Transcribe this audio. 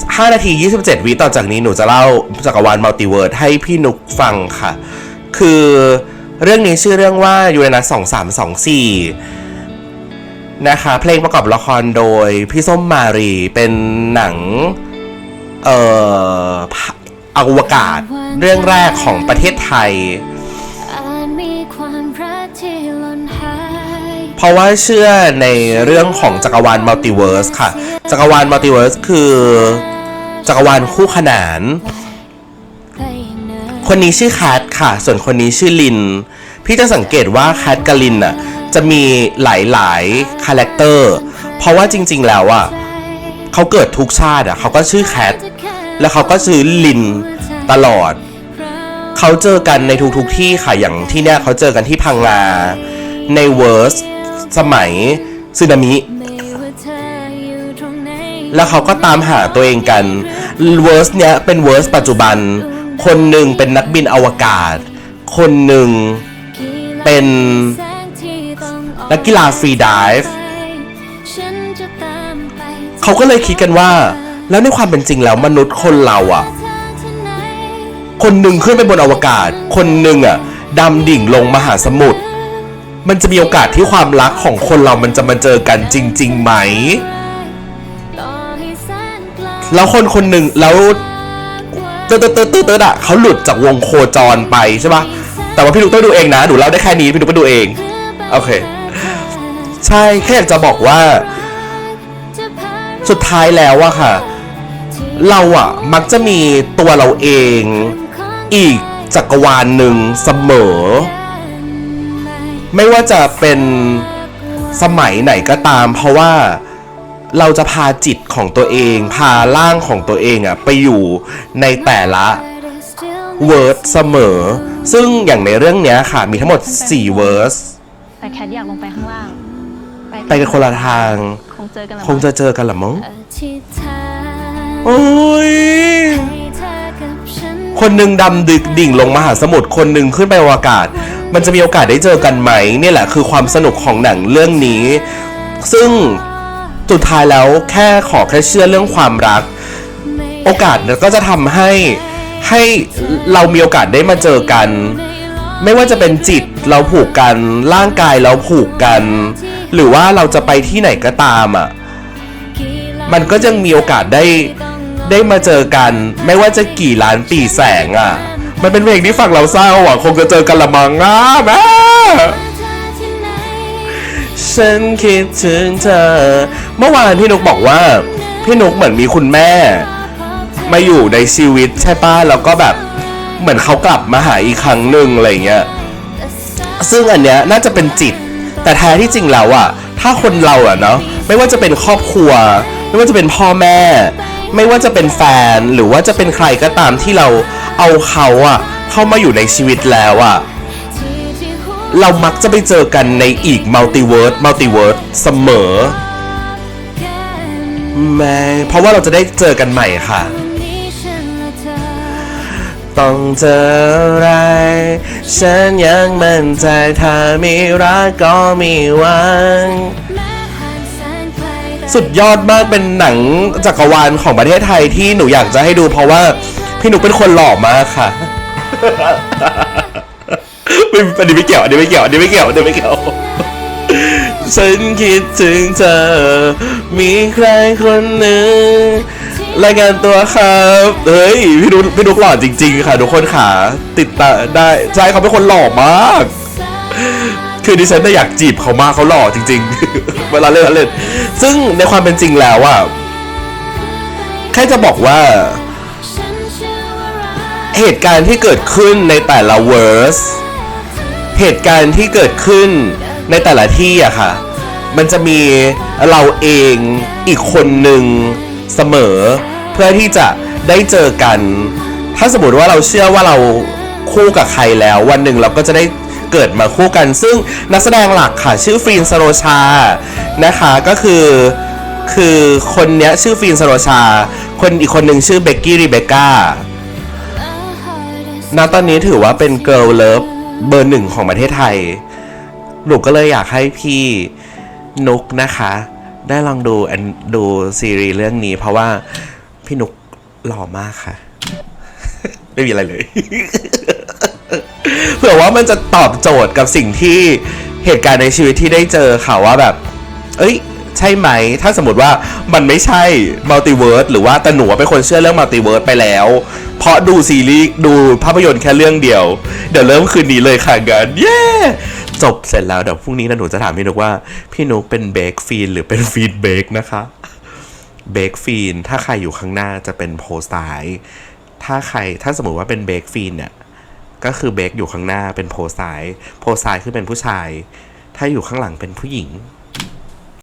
5 นาที 27 วิต่อจากนี้หนูจะเล่าจักรวาลมัลติเวิร์สให้พี่นุกฟังค่ะ คือเรื่องนี้ชื่อเรื่องว่ายูเรนัส2324 นะคะ เพลงประกอบละครโดยพี่ส้มมารีเป็นหนัง เอ่ออวกาศเรื่องแรกของประเทศไทย เพราะว่าเชื่อในเรื่องของจักรวาลมัลติเวิร์สค่ะ จักรวาลมัลติเวิร์สคือจักรวาลคู่ขนาน คนนี้ชื่อแคทค่ะ ส่วนคนนี้ชื่อลิน พี่จะสังเกตว่าแคทกับลินน่ะจะมีหลายๆคาแรคเตอร์ เพราะว่าจริง ๆ แล้วอะเขาเกิดทุกชาติอะเขาก็ชื่อแคทแล้วเขาก็ชื่อลินตลอด เขาเจอกันในทุกๆที่ค่ะอย่างที่เนี้ยเขาเจอกันที่พังงาในเวิร์ส สมัยสึนามิไม่ว่าเธออยู่ตรงไหนแล้วเขาก็ตามหาตัวเองกันเวิร์สเนี้ยเป็นเวิร์สปัจจุบัน คนหนึ่งเป็นนักบินอวกาศ คนหนึ่งเป็นแสงที่ต้องออนักกีฬาฟรีไดิฟไปฉันจะตามไปเขาก็เลยคิดกันว่า แล้วในความเป็นจริงแล้วมนุษย์คนเราอะเธอที่ไหนคนหนึ่งขึ้นไปบนอวกาศ คนหนึ่งอะดำดิ่งลงมหาสมุทร มันจะมีโอกาสที่ความรักของคนเรามันจะมาเจอกันจริงๆไหม แล้วคนคนหนึ่งแล้วเติร์เติร์เติร์เติร์ดอะเขาหลุดจากวงโคจรไปใช่ปะแต่ว่าพี่นุกต้องดูเองนะหนูเล่าได้แค่นี้พี่นุกไปดูเอง โอเค ใช่แค่อยากจะบอกว่า สุดท้ายแล้วอะค่ะ เราอะมักจะมีตัวเราเอง อีกจักรวาลหนึ่งเสมอ ไม่ว่าจะเป็นสมัยไหนก็ตาม เพราะว่าเราจะพาจิตของตัวเอง พาร่างของตัวเองอะไปอยู่ในแต่ละเวิร์ดเสมอ ซึ่งอย่างในเรื่องเนี้ยค่ะ มีทั้งหมด4เวิร์สแต่แคทอยากลงไปข้างล่าง ไปกันคนละทาง คงเจอกันแล้วคงจะเจอกันละมั้งอธิษฐานโอ้ย คนหนึ่งดำดึกดิ่งลงมหาสมุทรคนหนึ่งขึ้นไปอวกาศ มันจะมีโอกาสได้เจอกันไหมนี่แหละคือความสนุกของหนังเรื่องนี้ ซึ่งสุดท้ายแล้วแค่ขอแค่เชื่อเรื่องความรัก โอกาสก็จะทำให้ให้เรามีโอกาสได้มาเจอกัน ไม่ว่าจะเป็นจิตเราผูกกันร่างกายเราผูกกัน หรือว่าเราจะไปที่ไหนก็ตามอะมันก็ยังมีโอกาสได้ ได้มาเจอกัน ไม่ว่าจะกี่ล้านปีแสงอะ มันเป็นเพลงที่ฟังเราเศร้าอะ คงจะเจอกันละมังอะแม่ฉันคิดถึงเธอ เมื่อวานพี่นุกบอกว่า พี่นุกเหมือนมีคุณแม่ มาอยู่ในชีวิตใช่ป้ะแล้วก็แบบเหมือนเขากลับมาหาอีกครั้งหนึ่งอะไรเงี้ย ซึ่งอันเนี้ยน่าจะเป็นจิต แต่แท้ที่จริงแล้วอะถ้าคนเราอะเนาะ ไม่ว่าจะเป็นครอบครัว ไม่ว่าจะเป็นพ่อแม่ ไม่ว่าจะเป็นแฟนหรือว่าจะเป็นใครก็ตามที่เราเอาเขาอะเข้ามาอยู่ในชีวิตแล้วอะเรามักจะไปเจอกันในอีกมัลติเวิร์สมัลติเวิร์สเสมอแม่เพราะว่าเราจะได้เจอกันใหม่ค่ะ ต้องเจออะไร ฉันยังมั่นใจถ้ามีรักก็มีหวัง สุดยอดมากเป็นหนังจักรวาลของประเทศไทยที่หนูอยากจะให้ดูเพราะว่า พี่หนุกเป็นคนหล่อมากค่ะไม่อันนี้ไม่เกี่ยวอันนี้ไม่เกี่ยวอันนี้ไม่เกี่ยวอันนี้ไม่เกี่ยวฉันคิดถึงเธอ มีใครคนหนึ่งรายงานตัวครับเฮ้ยพี่นุกพี่นุกหล่อจริง ๆ ค่ะ ทุกคนขาติดตาได้ใช่เขาเป็นคนหล่อมาก คือดิฉันน่ะอยากจีบเขามากเขาหล่อจริง ๆ เวลาเล่นเล่น ซึ่งในความเป็นจริงแล้วอะแค่จะบอกว่า เหตุการณ์ที่เกิดขึ้นในแต่ละเวอร์สเหตุการณ์ที่เกิดขึ้นในแต่ละที่อะค่ะ มันจะมีเราเองอีกคนหนึ่งเสมอ เพื่อที่จะได้เจอกัน ถ้าสมมติว่าเราเชื่อว่าเราคู่กับใครแล้ว วันหนึ่งเราก็จะได้ เกิดมาคู่กัน ซึ่งนักแสดงหลักค่ะ ชื่อฟรีนสโรชานะคะก็คือคือคนเนี้ยชื่อฟรีนสโรชา คนอีกคนหนึ่งชื่อเบกกี้รีเบก้าณตอนนี้ถือว่าเป็นเกิ l ลเลิฟเบอร์หนึ่งของประเทศไทยหนูก็เลยอยากให้พี่นุกนะคะ ได้ลองดูอันดูซีรีส์เรื่องนี้ เพราะว่าพี่นุกหล่อมากค่ะ ไม่มีอะไรเลย เผื่อว่ามันจะตอบโจทย์กับสิ่งที่เหตุการณ์ในชีวิตที่ได้เจอค่ะว่าแบบ เอ้ย ใช่ไหม ถ้าสมมติว่ามันไม่ใช่มัลติเวิร์สหรือว่าแต่หนูเป็นคนเชื่อเรื่องมัลติเวิร์สไปแล้ว เพราะดูซีรีส์ดูภาพยนตร์แค่เรื่องเดียว เดี๋ยวเริ่มคืนนี้เลยค่ะงานเย้จบเสร็จแล้วเดี๋ยวพรุ่งนี้นะหนูจะถามพี่นุกว่า พี่นุกเป็นเบคฟีนหรือเป็นฟีดเบคนะคะเบคฟีนถ้าใครอยู่ข้างหน้าจะเป็นโพสซ้ายถ้าใครถ้าสมมติว่าเป็นเบคฟีนเนี่ย ก็คือเบคอยู่ข้างหน้าเป็นโพซ้าย โพซ้ายคือเป็นผู้ชาย ถ้าอยู่ข้างหลังเป็นผู้หญิง